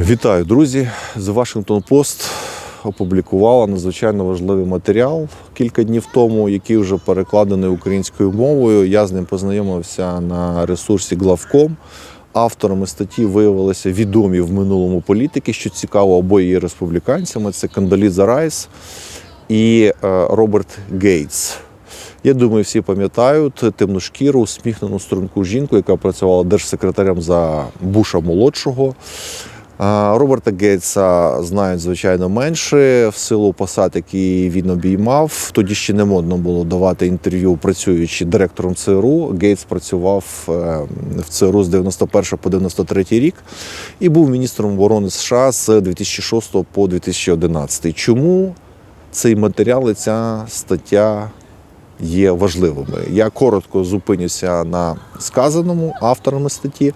Вітаю, друзі! The Washington Post опублікувала надзвичайно важливий матеріал кілька днів тому, який вже перекладений українською мовою. Я з ним познайомився на ресурсі Главком. Авторами статті виявилися відомі в минулому політики, що цікаво, обоє є республіканцями. Це Кандаліза Райс і е, Роберт Гейтс. Я думаю, всі пам'ятають темношкіру, усміхнену струнку жінку, яка працювала держсекретарем за Буша молодшого. А, Роберта Гейтса знають звичайно менше в силу посад, які він обіймав. Тоді ще не модно було давати інтерв'ю, працюючи директором ЦРУ. Гейтс працював е, в ЦРУ з 91 по 93 рік і був міністром оборони США з 2006 по 2011. Чому цей матеріал і ця стаття є важливими? Я коротко зупинюся на сказаному авторами статті,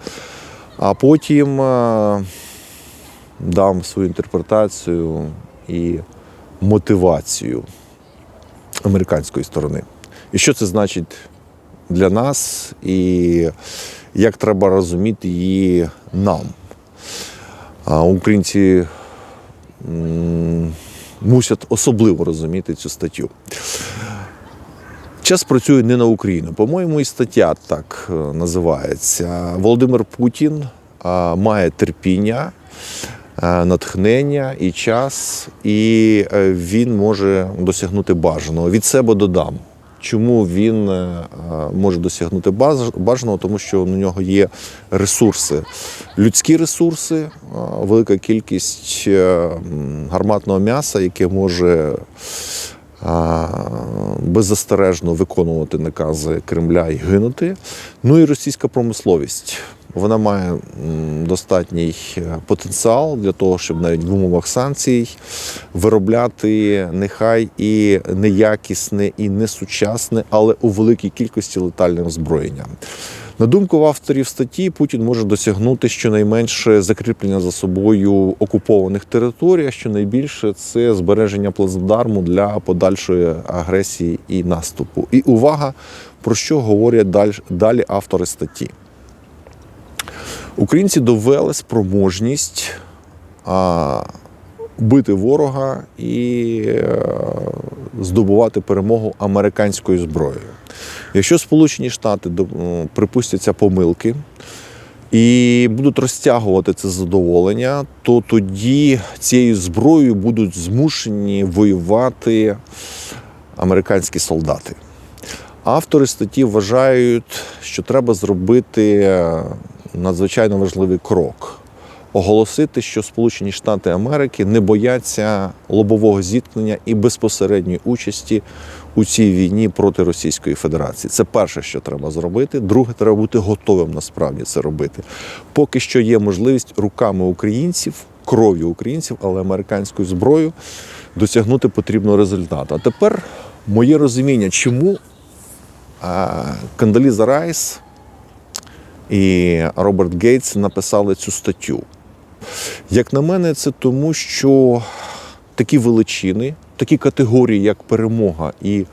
а потім. Дам свою інтерпретацію і мотивацію американської сторони. І що це значить для нас, і як треба розуміти її нам. А українці мусять особливо розуміти цю статтю. Час працює не на Україну. По-моєму, і стаття так е, називається. Володимир Путін має терпіння, натхнення і час, і е, він може досягнути бажаного. Від себе додам. Чому він е, е, може досягнути бажаного? Тому що у нього є ресурси, людські ресурси, е, велика кількість е, гарматного м'яса, яке може беззастережно виконувати накази Кремля і гинути. Ну і російська промисловість. Вона має достатній е, потенціал для того, щоб навіть в умовах санкцій виробляти нехай і неякісне, і несучасне, але у великій кількості летальне озброєння. На думку авторів статті, Путін може досягнути щонайменше закріплення за собою окупованих територій, а щонайбільше це збереження плацдарму для подальшої агресії і наступу. І увага, про що говорять далі, далі автори статті. Українці довели спроможність а, бити ворога і е, здобувати перемогу американською зброєю. Якщо Сполучені Штати припустяться помилки і будуть розтягувати це задоволення, то тоді цією зброєю будуть змушені воювати американські солдати. Автори статті вважають, що треба зробити е, надзвичайно важливий крок. Оголосити, що Сполучені Штати Америки не бояться лобового зіткнення і безпосередньої участі у цій війні проти Російської Федерації. Це перше, що треба зробити. Друге, треба бути готовим насправді це робити. Поки що є можливість руками українців, кров'ю українців, але американською зброєю досягнути потрібного результату. А тепер моє розуміння, чому Кандаліза Райс і Роберт Гейтс написали цю статтю. Як на мене, це тому, що такі величини, такі категорії, як перемога і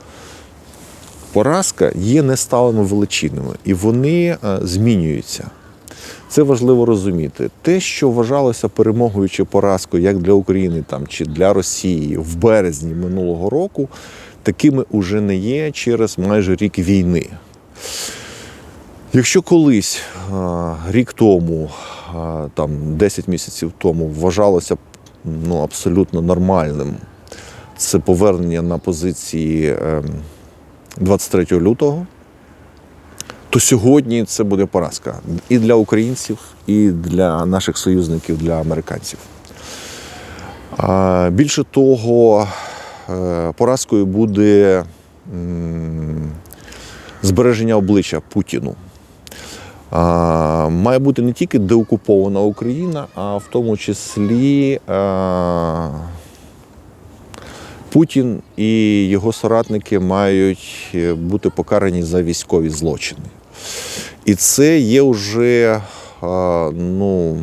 поразка, є несталими величинами, і вони е, змінюються. Це важливо розуміти. Те, що вважалося перемогою чи поразкою як для України там, чи для Росії в березні минулого року, такими уже не є через майже рік війни. Якщо колись рік тому, там 10 місяців тому вважалося ну, абсолютно нормальним це повернення на позиції ем, 23 лютого, то сьогодні це буде поразка і для українців, і для наших союзників, для американців. Більше того, е, поразкою буде збереження обличчя Путіну. Має бути не тільки деокупована Україна, а в тому числі Путін і його соратники мають е, бути покарані за військові злочини. І це є вже ну,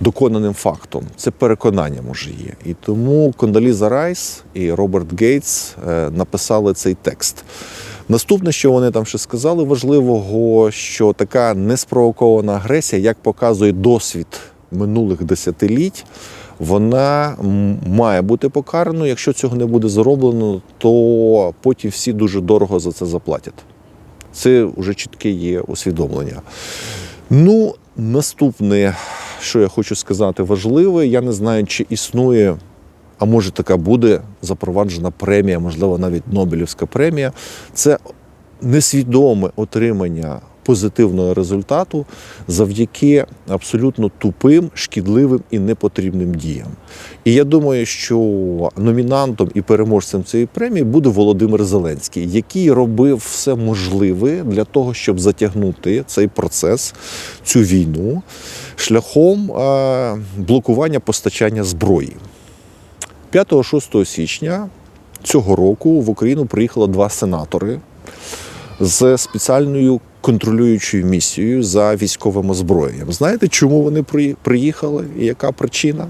доконаним фактом. Це переконання може є. І тому Кондаліза Райс і Роберт Гейтс е, написали цей текст. Наступне, що вони там ще сказали, важливого, що така неспровокована агресія, як показує досвід минулих десятиліть, вона має бути покараною. Якщо цього не буде зроблено, то потім всі дуже дорого за це заплатять. Це вже чітке є усвідомлення. Ну, наступне, що я хочу сказати, важливе, я не знаю, чи існує, а може така буде запроваджена премія, можливо, навіть Нобелівська премія. Це несвідоме отримання позитивного результату завдяки абсолютно тупим, шкідливим і непотрібним діям. І я думаю, що номінантом і переможцем цієї премії буде Володимир Зеленський, який робив все можливе для того, щоб затягнути цей процес, цю війну, шляхом блокування постачання зброї. 5-6 січня цього року в Україну приїхало два сенатори з спеціальною контролюючою місією за військовим озброєнням. Знаєте, чому вони приїхали і яка причина?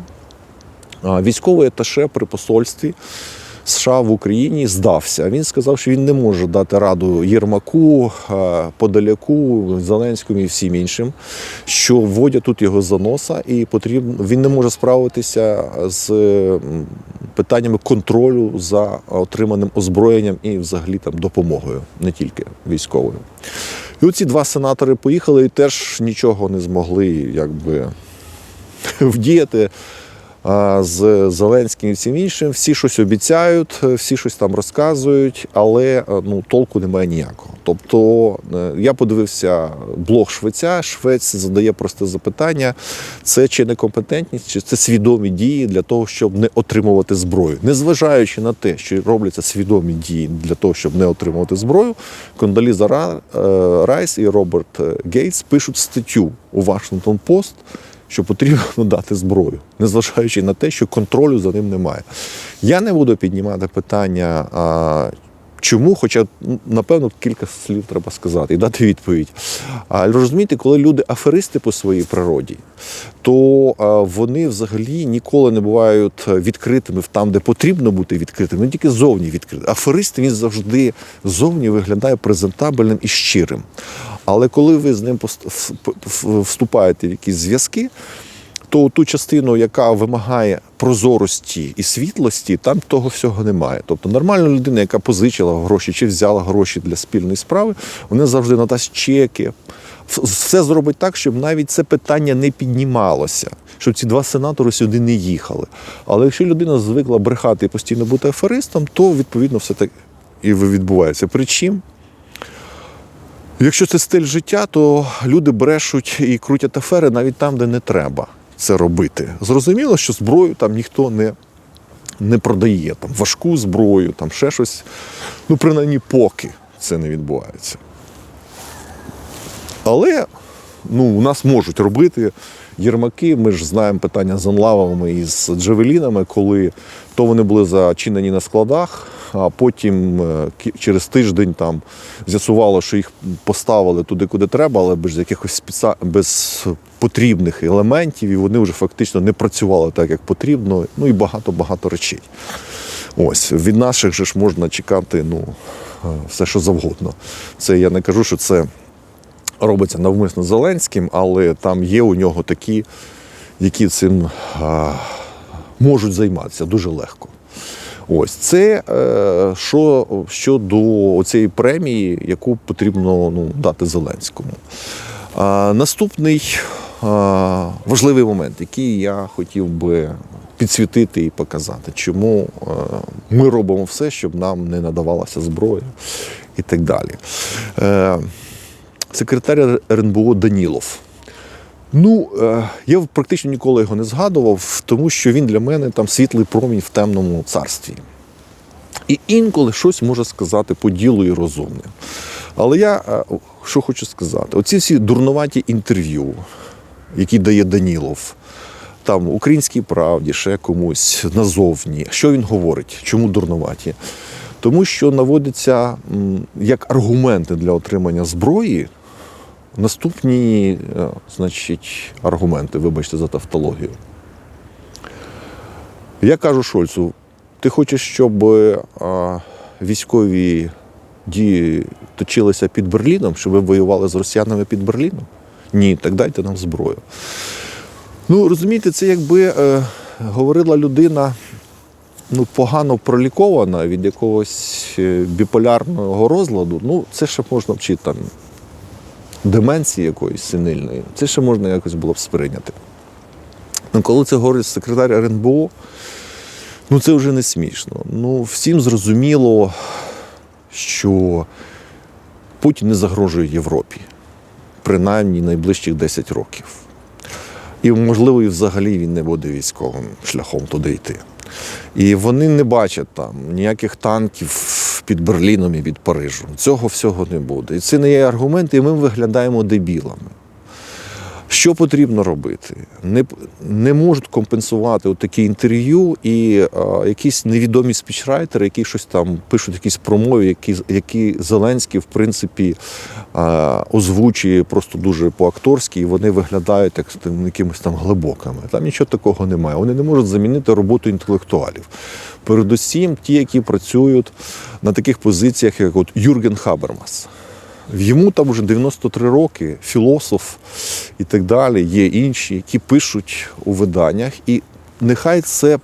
Військовий аташе при посольстві США в Україні здався. Він сказав, що він не може дати раду Єрмаку, е, Подоляку, Зеленському і всім іншим, що вводять тут його за носа, і потрібно він не може справитися з питаннями контролю за отриманим озброєнням і взагалі там допомогою, не тільки військовою. І оці два сенатори поїхали і теж нічого не змогли якби вдіяти з Зеленським і всім іншим. Всі щось обіцяють, всі щось там розказують, але е, ну, толку немає ніякого. Тобто е, я подивився блог Швеця. Швець задає просте запитання: це чи некомпетентність, чи це свідомі дії для того, щоб не отримувати зброю. Незважаючи на те, що робляться свідомі дії для того, щоб не отримувати зброю, Кондаліза Ра- е, Райс і Роберт е, Гейтс пишуть статтю у Вашингтон Пост що потрібно дати зброю, незважаючи на те, що контролю за ним немає. Я не буду піднімати питання. А, Чому, хоча напевно кілька слів треба сказати і дати відповідь. А розумієте, коли люди аферисти по своїй природі, то а, вони взагалі ніколи не бувають відкритими там, де потрібно бути відкритими, не тільки зовні відкритими. Аферист він завжди зовні виглядає презентабельним і щирим. Але коли ви з ним вступаєте в якісь зв'язки, то ту частину, яка вимагає прозорості і світлості, там того всього немає. Тобто нормальна людина, яка позичила гроші чи взяла гроші для спільної справи, вона завжди надасть чеки. Все зробить так, щоб навіть це питання не піднімалося, щоб ці два сенатори сюди не їхали. Але якщо людина звикла брехати і постійно бути аферистом, то відповідно все так і відбувається. Причим Якщо це стиль життя, то люди брешуть і крутять афери навіть там, де не треба це робити. Зрозуміло, що зброю там ніхто не, не продає, там важку зброю, там ще щось. Ну, принаймні, поки це не відбувається. Але ну, у нас можуть робити єрмаки. Ми ж знаємо питання з анлавами і з джавелінами, коли то вони були зачинені на складах, а потім е, через тиждень там з'ясувало, що їх поставили туди, куди треба, але без якихось спеца... без потрібних елементів, і вони вже фактично не працювали так, як потрібно. Ну і багато-багато речей. Ось від наших же ж можна чекати ну, е, все, що завгодно. Це я не кажу, що це робиться навмисно Зеленським, але там є у нього такі, які цим а, можуть займатися дуже легко. Ось це е, що щодо цієї премії, яку потрібно ну, дати Зеленському. А, наступний а, важливий момент, який я хотів би підсвітити і показати, чому е, ми робимо все, щоб нам не надавалася зброя і так далі. Е, секретар РНБО Данілов. Ну, е, я практично ніколи його не згадував, тому що він для мене там світлий промінь в темному царстві. І інколи щось може сказати по ділу і розумне. Але я е, що хочу сказати: оці всі дурнуваті інтерв'ю, які дає Данілов, там українській правді, ще комусь назовні. Що він говорить? Чому дурнуваті? Тому що наводяться як аргументи для отримання зброї наступні, е, значить, аргументи, вибачте за тавтологію. Я кажу Шольцу, ти хочеш, щоб е, військові дії точилися під Берліном, щоб ви воювали з росіянами під Берліном? Ні, так дайте нам зброю. Ну, розумієте, це якби е, говорила людина ну, погано пролікована від якогось е, біполярного розладу. Ну, це ще можна вчити там деменції якоїсь синильної. Це ще можна якось було б сприйняти. Ну, коли це говорить секретар РНБО, ну це вже не смішно. Ну, всім зрозуміло, що Путін не загрожує Європі, принаймні найближчих 10 років. І, можливо, і взагалі він не буде військовим шляхом туди йти. І вони не бачать там ніяких танків під Берліном і від Парижу. Цього всього не буде. І це не є аргумент, і ми виглядаємо дебілами. Що потрібно робити? Не, не можуть компенсувати от такі інтерв'ю і а, якісь невідомі спічрайтери, які щось там пишуть якісь промови, які, які Зеленський, в принципі, а, озвучує просто дуже по-акторськи, і вони виглядають як там, якимось там глибокими. Там нічого такого немає. Вони не можуть замінити роботу інтелектуалів. Передусім, ті, які працюють на таких позиціях, як от Юрген Хабермас. Йому там вже 93 роки, філософ і так далі. Є інші, які пишуть у виданнях, і нехай це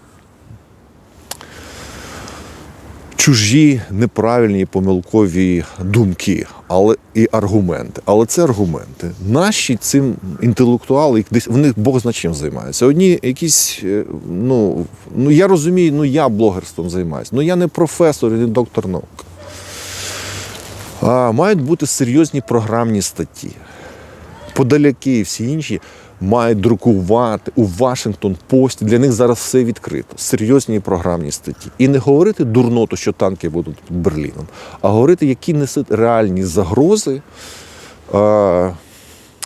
чужі неправильні помилкові думки, але і аргументи. Але це аргументи. Наші цим інтелектуали, вони Бог зна чим займаються. Одні якісь, е, ну, ну я розумію, ну я блогерством займаюся. Ну я не професор, і не доктор наук. Мають бути серйозні програмні статті. Подаляки і всі інші мають друкувати у Вашингтон Пості. Для них зараз все відкрито. Серйозні програмні статті. І не говорити дурноту, що танки будуть під Берліном, а говорити, які несуть реальні загрози а,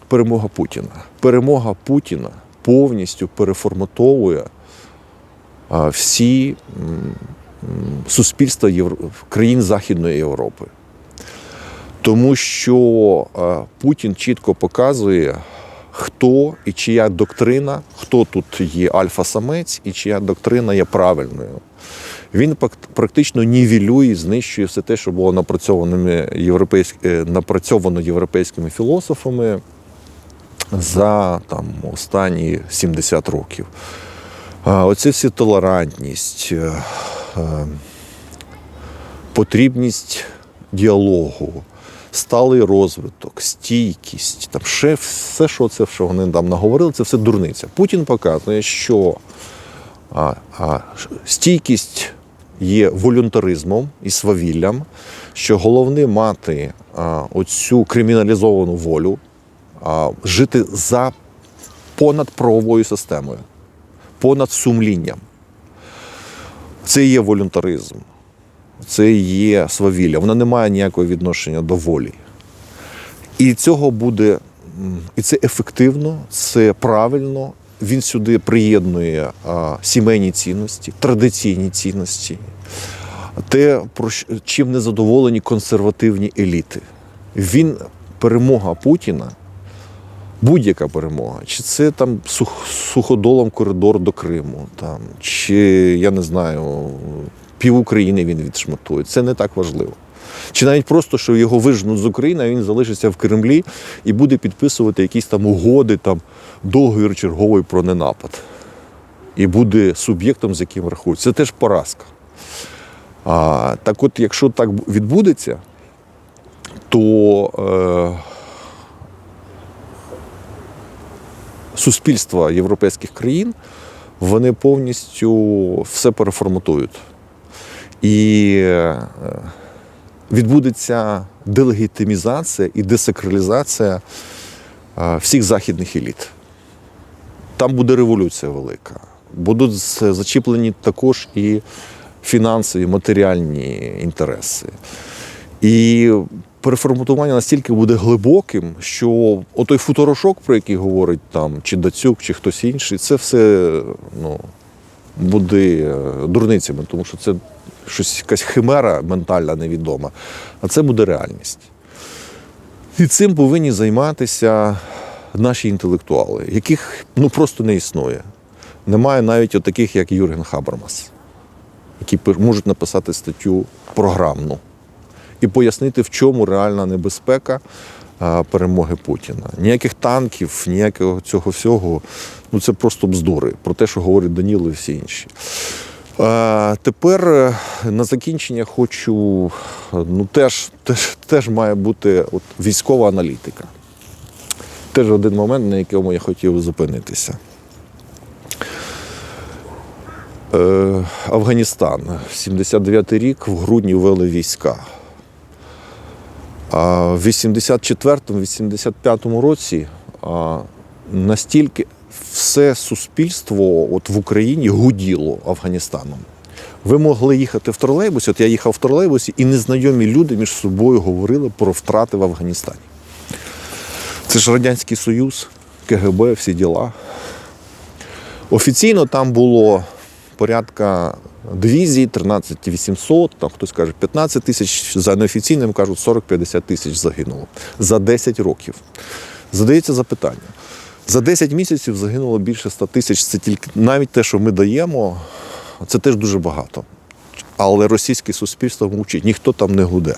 перемога Путіна. Перемога Путіна повністю переформатовує всі суспільства країн Західної Європи. Тому що е, Путін чітко показує, хто і чия доктрина, хто тут є альфа-самець і чия доктрина є правильною. Він практично нівелює, і знищує все те, що було напрацьовано, європейсь... е, напрацьовано європейськими філософами за там, останні 70 років. А, Оце всі толерантність, е, потрібність діалогу, сталий розвиток, стійкість, там ще все, що це, що вони там наговорили, це все дурниця. Путін показує, що а, а, стійкість є волюнтаризмом і свавіллям, що головне мати а, оцю криміналізовану волю, а, жити за понад правовою системою, понад сумлінням. Це є волюнтаризм це є свавілля. Вона не має ніякого відношення до волі. І цього буде, і це ефективно, це правильно. Він сюди приєднує а, сімейні цінності, традиційні цінності, те, про чим не задоволені консервативні еліти. Він перемога Путіна, будь-яка перемога, чи це там сух, суходолом коридор до Криму, там, чи я не знаю, пів України він відшматує. Це не так важливо. Чи навіть просто, що його вижнуть з України, а він залишиться в Кремлі і буде підписувати якісь там угоди, там договір черговий про ненапад. І буде суб'єктом, з яким рахують. Це теж поразка. А, так от, якщо так відбудеться, то е, суспільства європейських країн вони повністю все переформатують. І е, відбудеться делегітимізація і десакралізація е, всіх західних еліт. Там буде революція велика. Будуть зачіплені також і фінансові, матеріальні інтереси. І переформатування настільки буде глибоким, що отой футорошок, про який говорить там чи Дацюк, чи хтось інший, це все ну, буде е, дурницями, тому що це щось якась химера ментальна невідома, а це буде реальність. І цим повинні займатися наші інтелектуали, яких ну просто не існує. Немає навіть таких, як Юрген Хабермас, які можуть написати статтю програмну і пояснити, в чому реальна небезпека перемоги Путіна. Ніяких танків, ніякого цього всього. Ну це просто бздури про те, що говорить Даніло і всі інші. А, тепер е, на закінчення хочу, е, ну теж, теж, теж має бути от, військова аналітика. Теж один момент, на якому я хотів зупинитися. Е, Афганістан. 79-й рік в грудні ввели війська. А в 84-85 році настільки все суспільство от в Україні гуділо Афганістаном. Ви могли їхати в тролейбусі, от я їхав в тролейбусі, і незнайомі люди між собою говорили про втрати в Афганістані. Це ж Радянський Союз, КГБ, всі діла. Офіційно там було порядка дивізій, 13 800, там хтось каже 15 тисяч, за неофіційним кажуть 40-50 тисяч загинуло за 10 років. Задається запитання. За 10 місяців загинуло більше 100 тисяч. Це тільки навіть те, що ми даємо, це теж дуже багато. Але російське суспільство мовчить, ніхто там не гуде.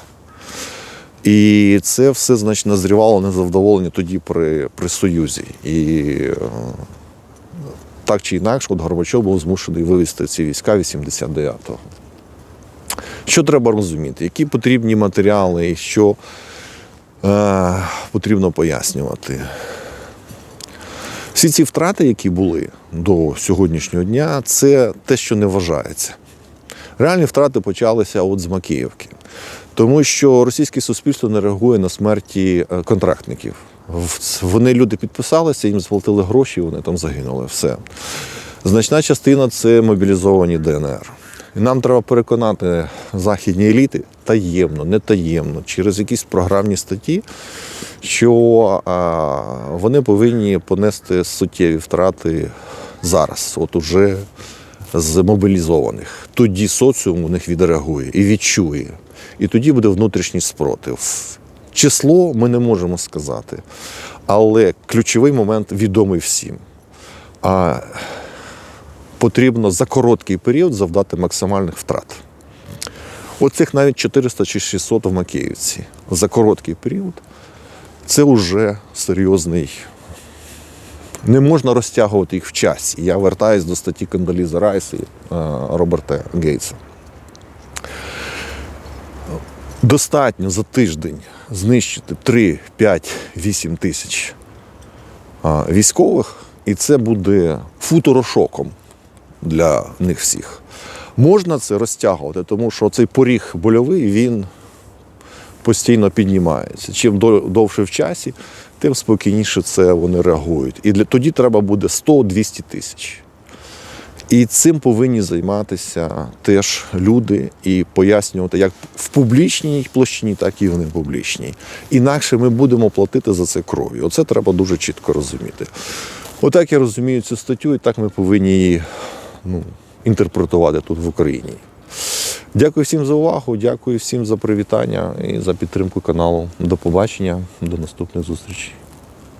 І це все, значить, назрівало незадоволення тоді при, при Союзі. І е, так чи інакше, от Горбачов був змушений вивезти ці війська 89-го. Що треба розуміти? Які потрібні матеріали і що е, потрібно пояснювати? Всі ці втрати, які були до сьогоднішнього дня, це те, що не вважається. Реальні втрати почалися от з Макіївки, тому що російське суспільство не реагує на смерті е, контрактників. Вони люди підписалися, їм сплатили гроші, вони там загинули. Все. Значна частина це мобілізовані ДНР. І нам треба переконати західні еліти таємно, не таємно, через якісь програмні статті, що вони повинні понести суттєві втрати зараз, от уже з мобілізованих. Тоді соціум у них відреагує і відчує. І тоді буде внутрішній спротив. Число ми не можемо сказати, але ключовий момент відомий всім. А потрібно за короткий період завдати максимальних втрат. Оцих навіть 400 чи 600 в Макіївці за короткий період це вже серйозний. Не можна розтягувати їх в часі. Я вертаюсь до статті Кандаліза Райса і е, Роберта Гейтса. Достатньо за тиждень знищити 3, 5, 8 тисяч військових, і це буде футурошоком для них всіх. Можна це розтягувати, тому що цей поріг больовий він постійно піднімається. Чим до- довше в часі, тим спокійніше це вони реагують. І для, тоді треба буде 100-200 тисяч. І цим повинні займатися теж люди і пояснювати як в публічній площині, так і в непублічній. Інакше ми будемо платити за це кров'ю. Оце треба дуже чітко розуміти. Отак я розумію цю статтю, і так ми повинні її ну, інтерпретувати тут в Україні. Дякую всім за увагу, дякую всім за привітання і за підтримку каналу. До побачення, до наступних зустрічей.